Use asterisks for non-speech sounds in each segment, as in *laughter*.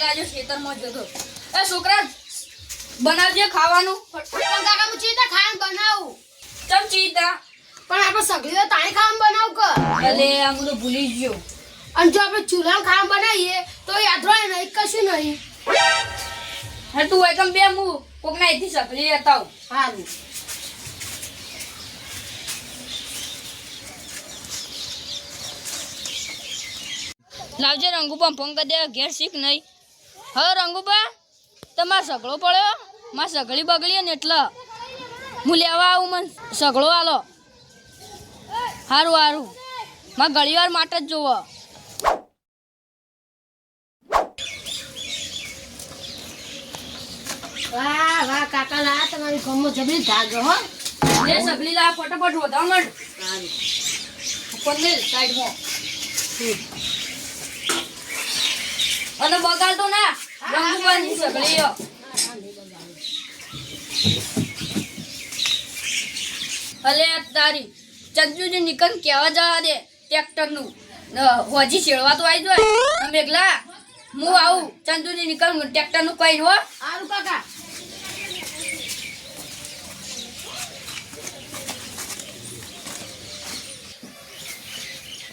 એકલા જો ખેતરમાં જતો. એ છોકરા બનાવજે ખાવાનું. પણ કાકા હું ચીતા ખાણ બનાવું. ચમ ચીતા? પણ આપણે સગલી તાણી ખાણ બનાવ કે? એટલે આ બધું ભૂલી ગયો. અને જો આપણે ચૂલા ખાણ બનાવીએ તો યાદ રહે નહીં કશું નહીં. હે તું એકમ બે હું કોકના અહીંથી સગલી હતા સારું લાવજે રંગુ પણ ફોન કરી દે ઘેર શીખ નહીં. હવે રંગુબા તમારે સગળો પડ્યો? માં સગળી બગડી ને એટલે હું લેવા આવું મને. સગળો આલો. સારું સારું માં ઘડીવાર માટે જ જોવો. વાહ વાહ કાકા લા તમારી ગમો જબરી જાગો હો. લે સગળી લા ફટાફટ રોધા મળ સારું પંદર સાઈડમાં અને બગાડતો ના. રંગુબાની સગળીઓ અલે, તારી ચંદુજી નિકન કેવા જવા દે ટ્રેક્ટરનું. હોજી છેડવા તો આવી જાય મેઘલા, હું આવું. ચંદુજી નિકન ટ્રેક્ટરનું કઈ હો. આરું કાકા.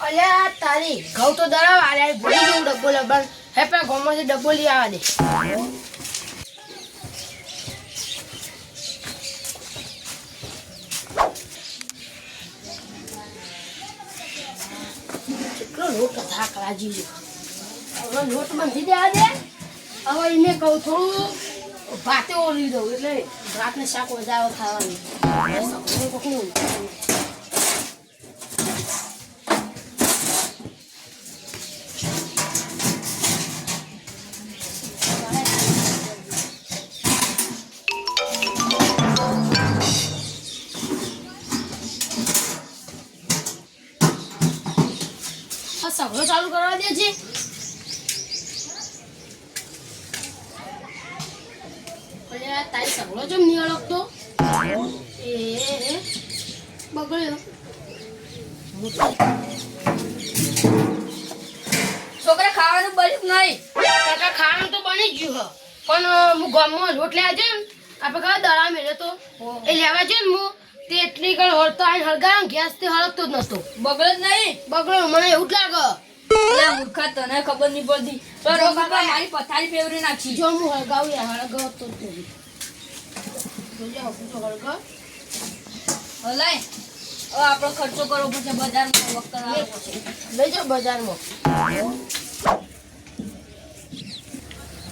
અલ્યા તારી ઘઉં તો દરાવ આલે ભૂલી જવું ડબ્બો લબણ હે પે ગોમાંથી ડબ્બો લઈ આવા દે. કેટલો લોટ થાક લાગી ગયો હવે લોટ બાંધી દેવા દે. હવે એને કહું થોડું ભાતે ઓળી દઉં, એટલે ભાતને શાક વધારે ખાવાનું. સગળો ચાલુ કરવા દે છે. અલે આ તારી સગળો ચમ નહીં અળગતો એ એ, બગડ્યો. છોકરા ખાવાનું બન્યું નહીં? કાકા ખાવાનું તો બની જ ગયું પણ હું ગામમાં લેવા છે આપણે ખબર દડા મેળ્યો તો. એ લેવા છે ને હું. તે એટલી ગળ હળતો આઈ હળગાવ્યો ગેસ તે હળગતો જ નતો. બગડે જ નહીં. બગડ્યો મને એવું જ લાગે. મૂર્ખા તને ખબર નહીં પડતી. તો બાબા મારી પથારી ફેવરી નાખી. જો હું હળગાવું યાર હળગાવતો જ નથી જોજે હકું તો હલાય હવે આપણો ખર્ચો કરવો પડશે બજારમાં વખત આવે પછી. લઈ જાઓ બજારમાં.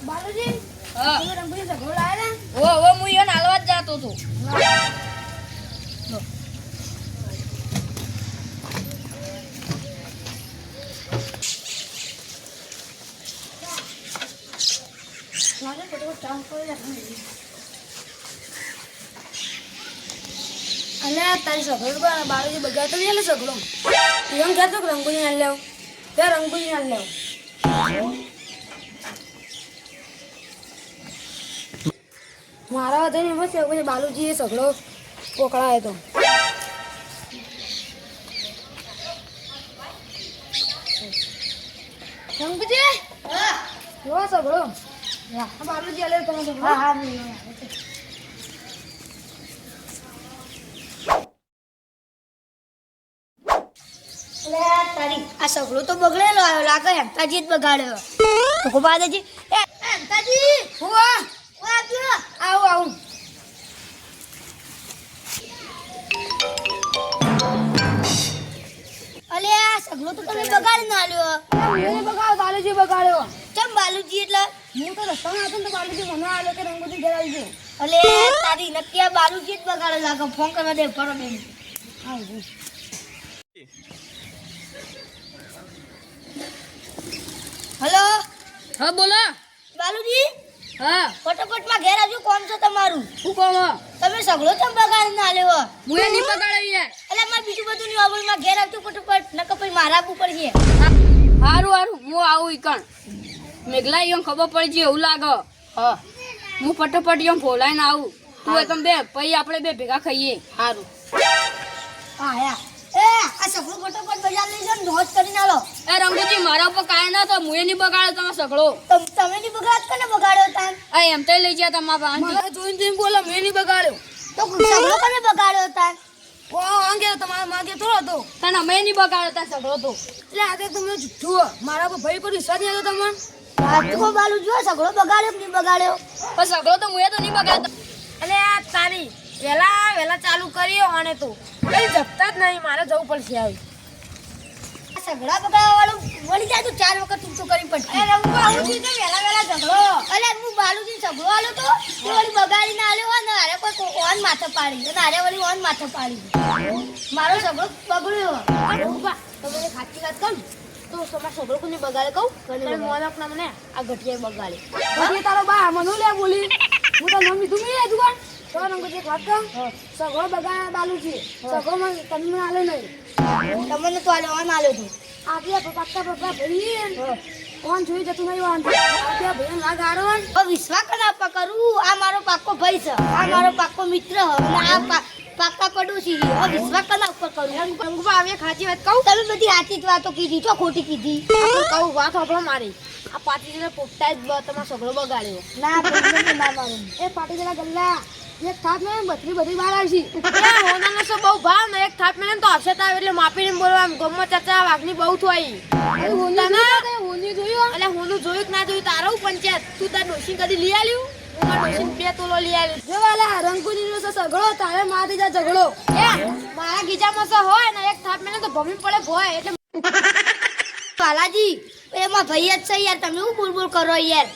બાલુજી હા. રંગોળી સગડો લાવ્યા ને? ઓ હું એને હાલવા જ જાતો હતો મારે ફટાફટ ચાલ કરી રાખવાનું અલે તારી સગડો બા- બાળુજી બગાડ તો નહીં સગડો એમ કહેતો તો રંગોલી ના લેવ? બે રંગોલી ના લેવ? મારા વધે એમ જ છે પછી બાલુજી એ સગડો પકડાયો તો. રંગજી? લો સગડો સગડો તો બગડેલો આવ્યો લાગે હેમતાજી જ બગાડ્યો તો ગોપાદાજી એ હેમતાજી હું આવજો આવું આવું આ સગડો તો તમે બગાડી ના આલ્યો મને બગાડો બાલુજી બગાડ્યો બાલુજી એટલે હું તો રસ્તામાં હતો ને બાલુજી મને આવ્યો કે રંગોથી ઘેર આવી ગયો એટલે તારી નક્કી આ બાલુજી જ બગાડે લાગે ફોન કરવા દે ફરો બેન હલો? હા બોલો. બાલુજી? હા. ફટાફટમાં ઘેર આવજો કોમ છો તમારું? શું કહો તમે સગળો ચમ બગાડ ના લેવો હું? એ નહીં બગાડ્યો યાર એટલે મારે બીજું બધું નહીં આવડું માં ઘેર આવતું ફટાફટ નકર પછી મારા ઉપર છે. હારું હારું હું આવું ઈકણ મેઘલા એમ ખબર પડી એવું લાગે. હા. હું ફટાફટ એમ ફોલાઈને આવું. તું એકમ બે પછી આપણે બે ભેગા ખાઈએ. સારું હા એ આ સગડો ફટાફટ બજાર લઈ જાઓ ને નોંધ કરીને આલો. એ રંગુજી મારા ઉપર કાંઈ ના તો મુએ નહીં બગાડ્યો તમારો સગળો તમ- તમે ની બગાડ કને બગાડ્યો તાન? આ એમ તો લઈ ગયા તમારા પાસે જોઈને જોઈને બોલો મેં નહીં બગાડ્યો તો સગળો કને બગાડ્યો તાન? ઓ અંગે તમારા માગે થોડો હતો. તને અમે નહીં બગાડ્યો સગળો તો. એટલે આજે તમે જુઓ મારા પર ભાઈ પર વિશ્વાસ નહીં હતો તમને? રાજકો બાલુ જો સગડો બગાડ્યો કે નહીં બગાડ્યો? પણ સગળો તો મુએ તો નહીં બગાડતો. અને આ તારી વેલા વેલા ચાલુ કર્યો અને તો. કઈ જપતા જ નહીં મારે જવું પડશે આવી. આ સગડા બગાડવા વાળું વળી જાય તો ચાર વખત ઊંચું કરી પડશે અરે હું આવું છું તો વેલા વેલા ઝઘડો. અરે હું બાલુજી ઝઘડો આલો તો તે વળી બગાડીને આલ્યો હોય ને કોઈ ઓન માથે પાડી અને હારે વળી ઓન માથે પાડી મારો ઝઘડો બગડ્યો. રૂપા તમે સાચી વાત કહું તો તમારા છોકરો કોને બગાડે કહું? તમે મોનક ના મને આ ઘટિયા બગાડે. ઘટિયા તારો બા મને લે બોલી. હું તો નમી તું મેં દુકાન તો રંગો જે વાત કહું બગાડે બાલુ છે સગળો મને તમને આલે નહીં. તમને તો આલ્યો ઓન આલ્યો તો. આપણે પપ્પા પપ્પા ભરી કોણ જોઈ જતું નહીં વાંધો? આપણે ભાઈ ના ગાડો વિશ્વાસ કના પર કરું. આ મારો પાક્કો ભાઈ છે. આ મારો પાક્કો મિત્ર અને આ પાક્કા પડોશી છે. વિશ્વાસ કના ઉપર કરું. રંગુબા હવે ખાતી વાત કહું? તમે બધી સાચી જ વાતો કીધી છો ખોટી કીધી? કહું વાત આપણો મારી. આ પાટીદાર પોપટા જ તમારો સગડો બગાડ્યો. ના ના મારું એ પાટીદાર ગલ્લા. એક થાપ મેં બત્રી બધી બહાર આવશે. એ હોનાનો સો બહુ ભાવ ને એક થાપ મેં તો આવશે તાવ એટલે માપીને બોલવા. ગમમાં ચર્ચા વાગની બહુ થઈ હોની જોયું એટલે હોનું જોયું કે ના જોયું? તારો પંચાયત. તું તાર ડોશી કદી લઈ આવ્યું હું બે તોલો લઈ આલ્યું જો વાલા રંગુની નો ઝઘડો તારે મારી જા ઝઘડો. એ મારા ગીજામાં સો હોય ને એક થાપ મેં તો ભમી પડે ભોય એટલે *laughs* બાલાજી એમાં ભાઈ જ છે યાર તમે હું બોલ બોલ કરો યાર?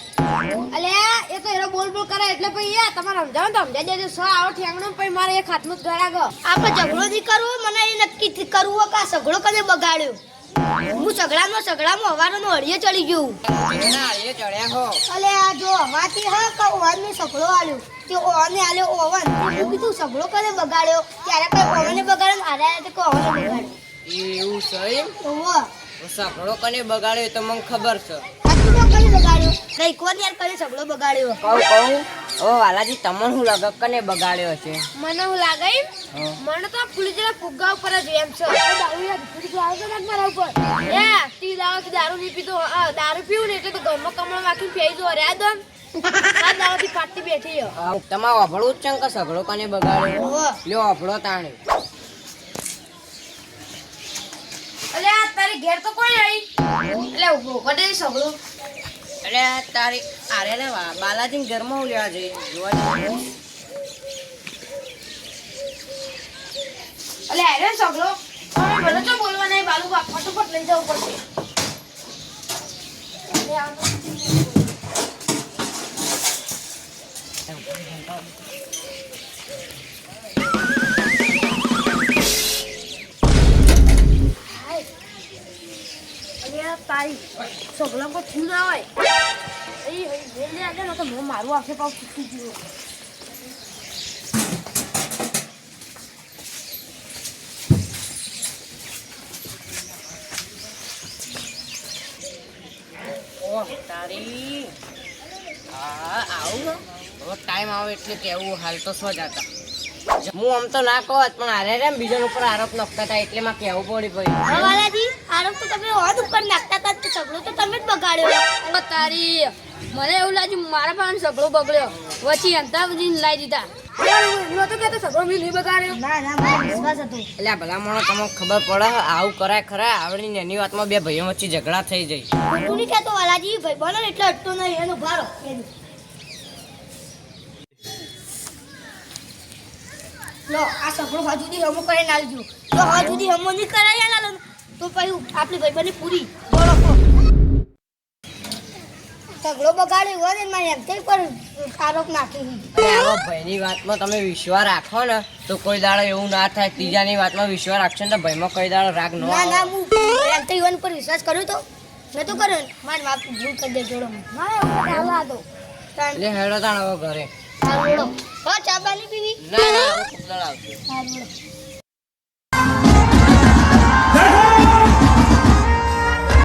અલે એ તો એરો બોલ બોલ કરે એટલે પછી યાર તમારે સમજાવો તો સમજાઈ દેજો સો આવો ઠેંગણો પછી મારે એક હાથમાં જ ગયો આપણે ઝઘડો નહીં કરવો મને એ નક્કી કરવું કે આ ઝઘડો કને બગાડ્યો? હું ઝઘડામાં ઝઘડામાં હવાનો હળીએ ચડી ગયું. અલે આ જો હવાથી હ ક ઓવન ને સગડો આલ્યો. તે ઓવને આલ્યો ઓવન હું કીધું સગડો કરે બગાડ્યો? ત્યારે કોઈ ને બગાડ્યો? ને આરે તે કોઈ ઓવને બગાડ્યો? એવું છે એમ? તો વો સકડો કને બગાડ્યો તો મને ખબર છે. તો કને બગાડ્યો? કઈ કોણ યાર કને સગડો બગાડ્યો? કહું કહું. ઓ વાલાજી તમને હું લાગે? કને બગાડ્યો છે? મને હું લાગે મને તો ફૂલી જેવા ફુગ્ગા ઉપર જ એમ છે. દારૂ યાર ફૂલી જેવા આવે છે ને મારા ઉપર? એ તી દાવાથી દારૂ નહીં પીતો? આ દારૂ પીવું ને એટલે તો ગમો કમળ વાંખીને ફેઈ જો અરે આ દમ. આ દાવાથી પાટતી બેઠી હો તમારે અભળું જ ને સગડો કને બગાડ્યો? લ્યો અભળો તાણે. અલે તારી ઘેર તો કોઈ નહીં. એટલે ઊભો કડે સગળો આ તારી આરે ને વા- બાલાજીને ઘરમાં લેવા જોઈએ જોવા અલે અરે સગળો તમે મને તો બોલવા નહીં બાલુ બા તો. લઈ જવું પડશે તારી સગળો કોઈ થયું ના હોય? એ વેલ લે ને તો મોં મારું આખે પાવ તૂટી ગયું. તારી. હા આવું હવે ટાઈમ આવે એટલે કેવું હાલ તો સો જતા. હું આમ તો ના કહો પણ આરે રેમ બીજા ઉપર આરોપ નખતા હતા એટલે માં કેવું પડી ભાઈ. આરોપ તો તમે ઓન ઉપર નાખતા હતા તો ઝઘડો તો તમે જ બગાડ્યો. તારી મને એવું લાગ્યું મારા પાસે સગડો બગડ્યો. વચ્ચે અંતા બધી લાવી દીધા નતો કેતો સગળો મેં નહીં બગાડ્યો. ના ના મને વિશ્વાસ હતો. એટલે આ ભલા માણસ તમને ખબર પડે આવું કરાય ખરા આવડી નાની વાતમાં બે ભાઈઓ વચ્ચે ઝઘડા થઈ જાય. ખોટું નહીં કહેતો વાલાજી ભાઈ બનો ને એટલે અટતો નહીં એનો ભારો લો આ સફળો હજુ સુધી હમો કરીને આવજો તો હજુ સુધી હમો નહીં કરાય તો પછી આપણી ભાઈ પૂરી બોલો કો સગડો બગાડ્યો હોય ને મારે એમ થઈ આરોપ નાખી અને ભાઈની વાતમાં તમે વિશ્વાસ રાખો ને તો કોઈ દાડો એવું ના થાય ત્રીજાની વાતમાં વિશ્વાસ રાખશો ને ભાઈમાં કોઈ દાડો રાગ ન ના હું એમ થઈ પર વિશ્વાસ કર્યો તો. મેં તો કર્યો મારી બાપ ભૂલ કરી દે જોડો ના હાલા હતો એટલે હેડો તાણ હવે ઘરે. ચા પાણી પીવી? ના ના